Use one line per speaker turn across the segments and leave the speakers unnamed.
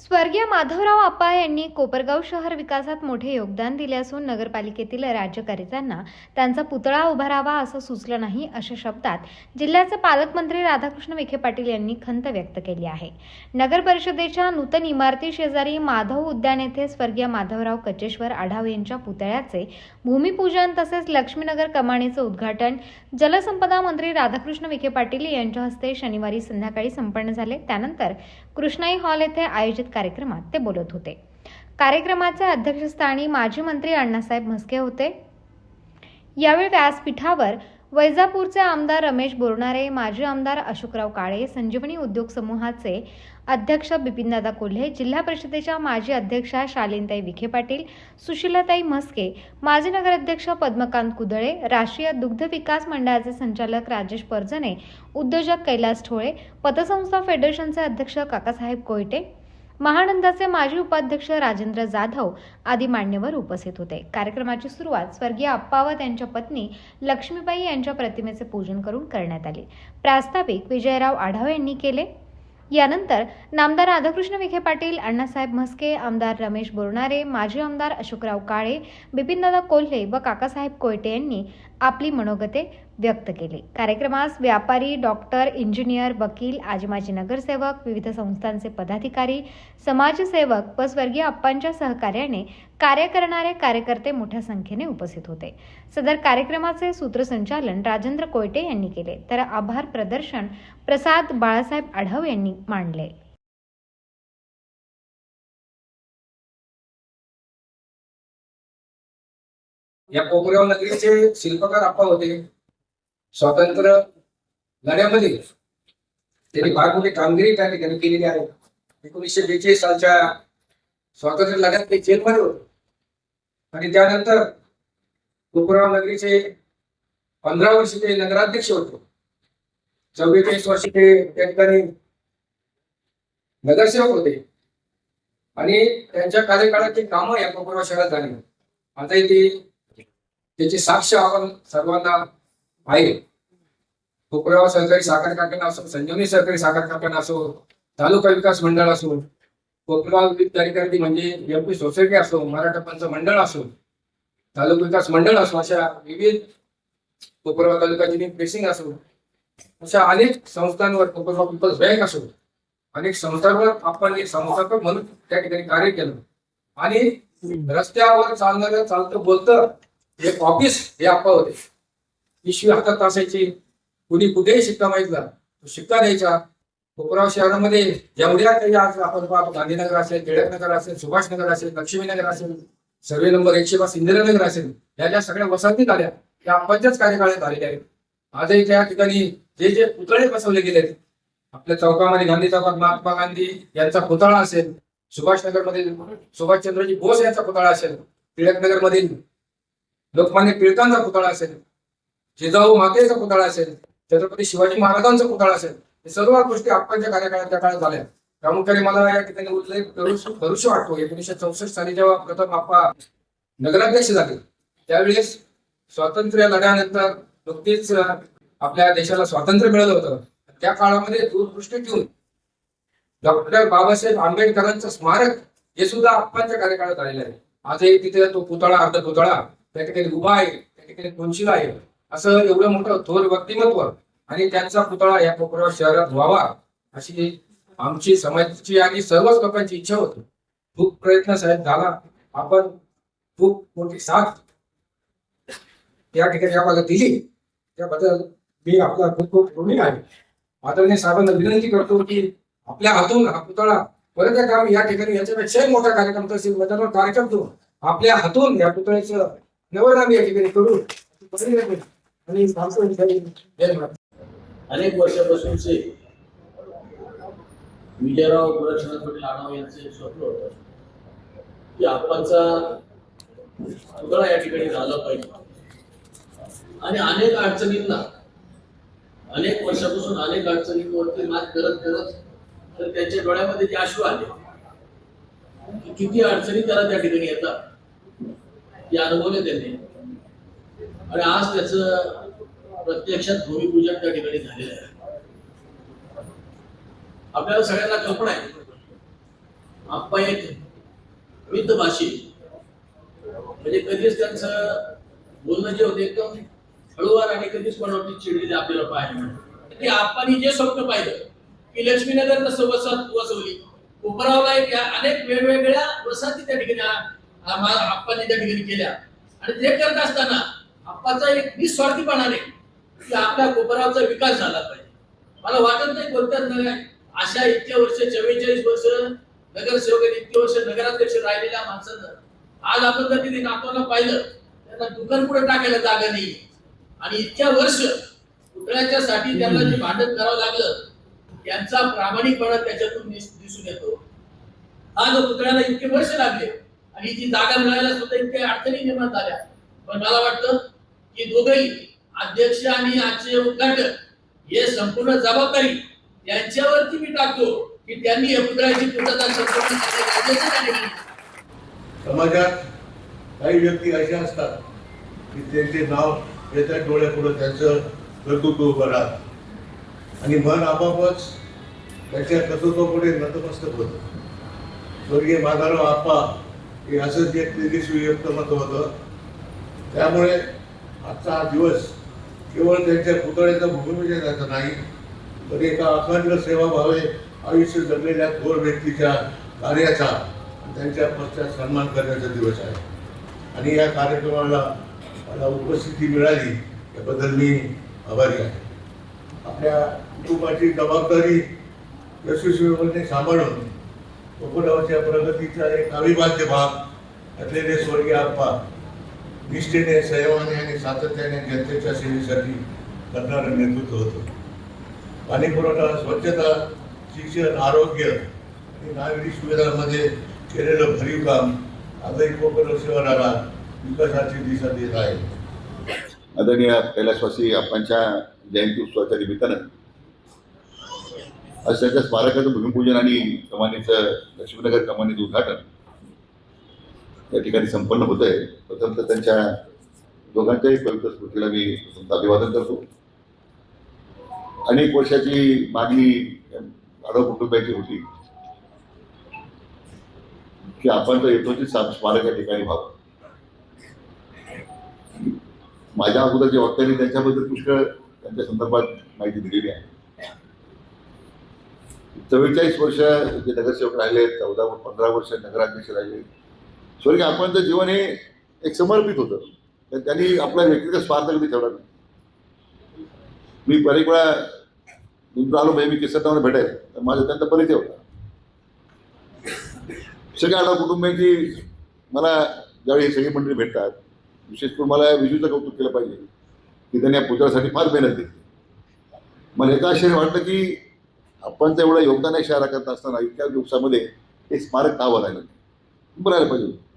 स्वर्गीय माधवराव आप्पा यांनी कोपरगाव शहर विकासात मोठे योगदान दिले असून नगरपालिकेतील राज्यकर्त्यांना त्यांचा पुतळा उभारावा असं सुचलं नाही अशा शब्दात जिल्ह्याचे पालकमंत्री राधाकृष्ण विखे पाटील यांनी खंत व्यक्त केली आहे. नगर परिषदेच्या नूतन इमारती शेजारी माधव उद्यान येथे स्वर्गीय माधवराव कचेश्वर आढाव यांच्या पुतळ्याचे भूमिपूजन तसेच लक्ष्मीनगर कमानीचं उद्घाटन जलसंपदा मंत्री राधाकृष्ण विखे पाटील यांच्या हस्ते शनिवारी संध्याकाळी संपन्न झाले. त्यानंतर कृष्णाई हॉल येथे आयोजित कार्यक्रमात ते बोलत होते. कार्यक्रमाचे अध्यक्षस्थानी माजी मंत्री अण्णासाहेब म्हस्के होते. यावेळी व्यासपीठावर वैजापूरचे आमदार रमेश बोरणारे माजी आमदार अशोकराव काळे संजीवनी उद्योग समूहाचे अध्यक्ष बिपिनदादा कोल्हे जिल्हा परिषदेच्या माजी अध्यक्षा शालिनताई विखे पाटील सुशीलाताई म्हस्के माजी नगराध्यक्ष पद्मकांत कुदळे राष्ट्रीय दुग्ध विकास मंडळाचे संचालक राजेश परजने उद्योजक कैलास ठोळे पतसंस्था फेडरेशनचे अध्यक्ष काकासाहेब कोयटे महानंदाचे माजी उपाध्यक्ष राजेंद्र जाधव आदी मान्यवर उपस्थित होते. कार्यक्रमाची सुरुवात स्वर्गीय आप्पा व त्यांच्या पत्नी लक्ष्मीबाई यांच्या प्रतिमेचे पूजन करून करण्यात आले. प्रास्ताविक विजयराव आढाव यांनी केले. यानंतर नामदार राधाकृष्ण विखे पाटील अण्णासाहेब म्हस्के आमदार रमेश बोरणारे माजी आमदार अशोकराव काळे बिपिनदादा कोल्हे व काकासाहेब कोयटे यांनी आपली मनोगते व्यक्त केले. कार्यक्रमास व्यापारी डॉक्टर इंजिनियर वकील आजमाजी नगरसेवक विविध संस्थांचे पदाधिकारी समाजसेवक व स्वर्गीय अप्पांच्या सहकार्याने कार्य करणारे कार्यकर्ते मोठ्या संख्येने उपस्थित होते. सदर कार्यक्रमाचे सूत्रसंचालन राजेंद्र कोयटे यांनी केले. तर आभार प्रदर्शन प्रसाद बाळासाहेब आढाव यांनी मांडले.
या कोपऱ्याव नगरीचे शिल्पकार आप्पा होते. स्वातंत्र्य लढ्यामध्ये त्यांनी फार मोठी कामगिरी त्या ठिकाणी केलेली आहे. एकोणीसशे बेचाळीस सालच्या स्वातंत्र्य लढ्यात ते जेलमध्ये होते. आणि त्यानंतर कोपराव नगरीचे पंधरा वर्ष ते नगराध्यक्ष होते. चव्वेचाळीस वर्ष ते त्या ठिकाणी नगरसेवक होते. आणि त्यांच्या कार्यकाळात कामं या कोपराव शहरात झाली. आता ते त्याची साक्ष आपण सर्वांना आहे. कोपराव सहकारी साखर कारखाना असो संजीवनी सहकारी साखर कारखाना असो तालुका विकास मंडळ असो कोपराव विविध कार्यकर्ते म्हणजे एमपी सोसायटी असो मराठा पंच मंडळ असो तालुका विकास मंडळ असो अशा विविध कोपरगाव तालुका प्रेसिंग असो अशा अनेक संस्थांवर कोपरगाव पीपल्स बँक असो अनेक संस्थांवर आपण एक संस्थापक म्हणून त्या ठिकाणी कार्य केलं. आणि रस्त्यावर चालणारं चालतं बोलतं एक ऑफिस हे आपा होते. पिशवी हातात असायची. कुणी कुठेही शिक्का मागितला तो शिक्का द्यायचा. कोपराव शहरामध्ये जेवढ्या काही आज आपण पाहतो गांधीनगर असेल टिळकनगर असेल सुभाषनगर असेल लक्ष्मीनगर असेल सर्वे नंबर एकशे पाच इंदिरानगर असेल या ज्या सगळ्या वसाहती झाल्या त्या आपणच्याच कार्यकाळात आलेल्या आहेत. आजही त्या ठिकाणी जे जे पुतळे बसवले गेले आहेत आपल्या चौकामध्ये गांधी चौकात महात्मा गांधी यांचा पुतळा असेल सुभाषनगर मधील सुभाषचंद्रजी बोस यांचा पुतळा असेल टिळकनगर मधील लोकमान्य टिळकांचा पुतळा असेल जिजाऊ मातेचा पुतळा असेल छत्रपती शिवाजी महाराजांचा पुतळा असेल हे सर्व गोष्टी आपल्या कार्यकाळात त्या काळात झाल्या. प्रामुख्याने मला या ठिकाणी उल्लेख करू करूशी वाटतो एकोणीसशे चौसष्ट साली जेव्हा प्रथम आप्पा नगराध्यक्ष झाले त्यावेळेस स्वातंत्र्य लढ्यानंतर नुकतीच आपल्या देशाला स्वातंत्र्य मिळालं होतं. त्या काळामध्ये दूरदृष्टी ठेवून डॉक्टर बाबासाहेब आंबेडकरांचं स्मारक हे सुद्धा आपल्या कार्यकाळात आलेलं आहे. आजही तिथे तो पुतळा अर्ध पुतळा त्या ठिकाणी उभा आहे त्या ठिकाणी कोणशिला आहे. असं एवढं मोठं थोर व्यक्तिमत्व आणि त्यांचा पुतळा या कोपराव शहरात व्हावा अशी आमची समाजाची आणि सर्वच लोकांची इच्छा होती. खूप प्रयत्न साहेब झाला. आपण खूप मोठी साथ या ठिकाणी आम्हाला दिली. त्याबद्दल मी आपला खूप खूप ऋणी आहे. आदरणीय साहेबांना विनंती करतो की आपल्या हातून हा पुतळा परत एक आम्ही या ठिकाणी याच्यापेक्षाही मोठा कार्यक्रम तसेच मैदानावर कार्यक्रम देऊन आपल्या हातून या पुतळ्याचं निवड आम्ही या ठिकाणी करू. आणि
अनेक वर्षापासूनचे विजयराव गोरक्षनाथ पाटील आढाव यांचे स्वप्न होत की आप्पांचा पुतळा या ठिकाणी झाला पाहिजे. आणि अनेक अडचणींना अनेक वर्षापासून अनेक अडचणींवरती मात करत करत तर त्यांच्या डोळ्यामध्ये ते अश्रू आले की किती अडचणी त्याला त्या ठिकाणी येतात ते अनुभवले त्यांनी. आणि आज त्याचं प्रत्यक्षात भूमिपूजन त्या ठिकाणी झालेलं आहे. आपल्याला सगळ्यांना कल्पना आहे. आप्पा एक मितभाषी म्हणजे कधीच त्यांचं बोलणं जे होते एकदम हळूवार आणि कधीच कोणावरती चिडलेले आपल्याला पाहायला की आप्पानी जे स्वप्न पाहिलं की लक्ष्मीनगर तसं वसाहत वसवली कोपरावला एक अनेक वेगवेगळ्या वसाहती त्या ठिकाणी आ- आप्पांनी त्या ठिकाणी केल्या. आणि ते करत असताना आप्पाचा एक निस्वार्थीपणाने की आपल्या गोपरावचा विकास झाला पाहिजे. मला वाटत नाही कोणत्याच नव्या अशा इतके वर्ष चव्वेचाळीस वर्ष नगरसेवक आणि इतके वर्ष नगराध्यक्ष राहिलेल्या माणसानं आज आपण जर तिथे नातवाला पाहिलं त्यांना दुकान पुढे टाकायला जागा नाही आणि इतक्या वर्ष पुतळ्याच्या साठी त्यांना जे भांडण करावं लागलं त्यांचा प्रामाणिकपणा त्याच्यातून दिसून येतो. आज पुतळ्याला इतके वर्ष लागले आणि जी जागा मिळायला सुद्धा इतक्या अडचणी निर्माण झाल्या. पण मला वाटतं की दोघही अध्यक्ष आणि आजचे उद्घाटक हे संपूर्ण जबाबदारी यांच्यावरती मी टाकतो की त्यांनी या पुतळ्याची पूर्तता संपूर्ण
समाजात काही व्यक्ती अशा असतात की त्यांचे नाव येत्या डोळ्यापुढं त्यांचं कर्तृत्व उभं राहत. आणि मन आपापच त्याच्या कर्तृत्वापुढे नतमस्तक होतं. स्वर्गीय माधवराव आप्पा हे असंच एक तेजस्वी व्यक्तिमत्व होतं. त्यामुळे आजचा हा दिवस केवळ त्यांच्या पुतळ्याचा भूमिपूजनाचा नाही तर एका अखंड सेवाभावे आयुष्य जगलेल्या थोर व्यक्तीच्या कार्याचा त्यांच्या पश्चात सन्मान करण्याचा दिवस आहे. आणि या कार्यक्रमाला मला उपस्थिती मिळाली याबद्दल मी आभारी आहे. आपल्या कुटुंबाची जबाबदारी यशस्वीपणे सांभाळून कोकणावरच्या प्रगतीचा एक अविभाज्य भाग असलेले स्वर्गीय आप्पा निष्ठेने संयमाने आणि सातत्याने जनतेच्या सेवेसाठी करणारं नेतृत्व होतं. पाणी पुरवठा स्वच्छता शिक्षण आरोग्य आणि नागरी सुविधांमध्ये केलेलं भरीव काम आजही कोकण शहराला विकासाची दिशा देत आहे.
आदरणीय कैलासवासी आपणच्या जयंती उत्सवाच्या निमित्तानं आज त्यांच्या स्मारकाचं भूमिपूजन आणि कमानीचं लक्ष्मीनगर कमानीचं उद्घाटन या ठिकाणी संपन्न होत आहे प्रथम तर त्यांच्या दोघांच्याही पवित्र स्मृतीला मी अभिवादन करतो. अनेक वर्षाची मागणी आडव कुटुंबाची होती. की आपण तर येतो स्मारक या ठिकाणी व्हावं माझ्या अगोदर जे वक्त्यांनी त्यांच्याबद्दल पुष्कळ त्यांच्या संदर्भात माहिती दिलेली आहे. चव्वेचाळीस वर्ष जे नगरसेवक राहिले चौदा पंधरा वर्ष नगराध्यक्ष राहिले स्वर्गीय आपणचं जीवन हे एक समर्पित होतं. तर त्यांनी आपला व्यक्तिगत स्वार्थ कधी ठेवला नाही. मी बरेच वेळा निमून आलो म्हणजे मी किसरतावर भेटायला. तर माझा त्यांचा परिचय होता. सगळ्या आला कुटुंबियांची मला ज्यावेळी सगळी मंडळी भेटतात विशेष करून मला विजूचं कौतुक केलं पाहिजे की त्यांनी या पुतळ्यासाठी फार मेहनत दिली मला एका आश्चर्य वाटलं की आपण तर एवढं योगदान आहे शहराकरता असताना इतक्या दिवसामध्ये हे स्मारक का लागलं? बरं पाहिजे?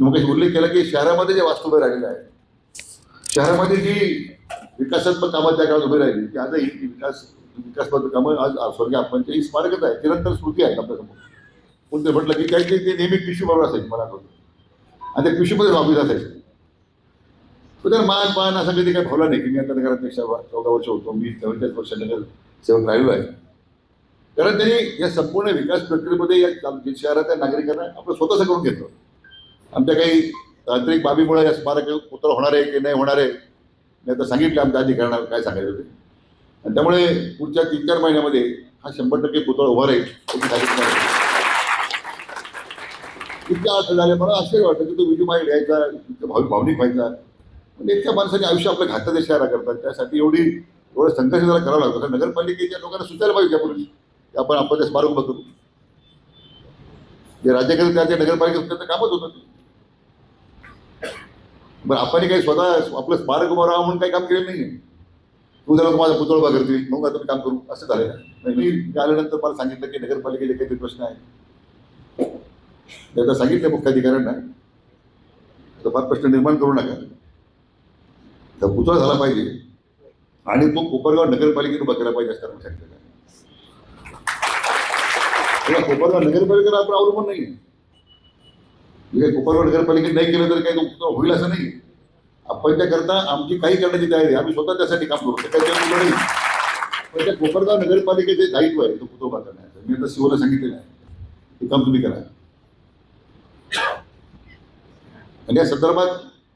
मग उल्लेख केला की शहरामध्ये जे वास्तव्य राहिलेलं आहे शहरामध्ये जी विकासात्मक कामं त्या काळात उभी राहिली की आता ती विकास विकासात्मक कामं आज स्वर्गीय आपणची ही स्मारकच आहे निरंतर स्मृती आहे आपल्यासमोर पण ते म्हटलं की काही ते नेहमी पिशवी बरोबर असायचे मला आठवतं आणि त्या पिशवीमध्ये ऑफिस असायचे. पण त्याला मान पान असं कधी काही भावला नाही की मी आता नगराध्यक्ष चौदा वर्ष होतो मी चव्वेचाळीस वर्ष नगर सेवक राहिलो आहे. कारण त्यांनी या संपूर्ण विकास प्रक्रियेमध्ये या शहरात शहरातल्या नागरिकांना आपलं स्वतःच करून घेतलं. आमच्या काही तांत्रिक बाबीमुळे या स्मारक पुत्र होणार आहे की नाही होणार आहे मी आता सांगितलं आमच्या अधिकाऱ्यांना काय सांगायचं होते आणि त्यामुळे पुढच्या तीन चार महिन्यामध्ये हा शंभर टक्के पुतळा उभा राहील इतक्या अर्थ झाले मला आश्चर्य वाटतं की तो विजूमाई लिहायचा इतकं भाव भावनिक व्हायचा. म्हणजे इतक्या माणसाचे आयुष्य आपलं घातात इशारा करतात. त्यासाठी एवढी एवढं संघर्ष जरा करावा लागतो. कारण नगरपालिकेच्या लोकांना सुचायला पाहिजे त्यापूर्वी आपण आपण ते स्मारक उभं करू. जे राज्याकडे त्या नगरपालिकेत त्यांचं कामच होतं. बरं आपण काही स्वतः आपलं स्मारक उभं राहावं म्हणून काही काम केलं नाही तू त्याला माझा पुतळ उभा करतील मग आता मी काम करू. असं झालं नाही मी आल्यानंतर मला सांगितलं की नगरपालिकेचे काहीतरी प्रश्न आहे त्याचा सांगितलं मुख्याधिकाऱ्यांना. तर फार प्रश्न निर्माण करू नका. तर पुतळा झाला पाहिजे. आणि तो कोपरगाव नगरपालिकेने उभा केला पाहिजे असं आपण सांगितलं कोपरगाव नगरपालिकेला आपण अवलंबून नाही कोपरगाव नगरपालिकेत नाही केलं तर काही तो होईल असं नाही आपण त्याकरता आमची काही करण्याची तयारी आम्ही स्वतः त्यासाठी काम करू शकतो. नाही. पण त्या कोपरगाव नगरपालिकेचे दायित्व आहे तो पुतळा करण्याचं मी आता शिवला सांगितलेलं आहे. ते काम तुम्ही करा. आणि या संदर्भात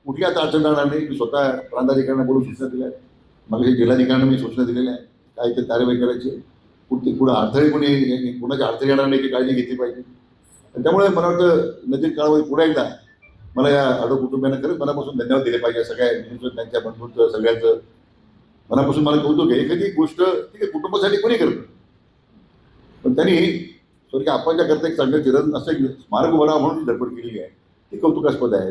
कुठली आता अडचण राहणार नाही. मी स्वतः प्रांताधिकाऱ्यांना बोलून सूचना दिल्या आहेत. मग जिल्हाधिकाऱ्यांना मी सूचना दिलेल्या आहेत. काय ते कार्यवाही करायची. कुठे पुढे अडथळे कोणी कोणाच्या अडथळे येणार नाही ती काळजी घेतली पाहिजे. त्यामुळे मला वाटतं नजीक काळामध्ये पुन्हा एकदा मला या आडो कुटुंबियांना खरंच मनापासून धन्यवाद दिले पाहिजे. सगळ्या त्यांच्या बंधूंचं सगळ्यांचं. मनापासून मला कौतुक आहे. एखादी गोष्ट ठीक आहे कुटुंबासाठी कोणी करतं पण त्यांनी स्वर्गीय आपण करता एक चांगलं चिरण असं एक स्मारक उभं म्हणून धडपड केलेली आहे. ती कौतुकास्पद आहे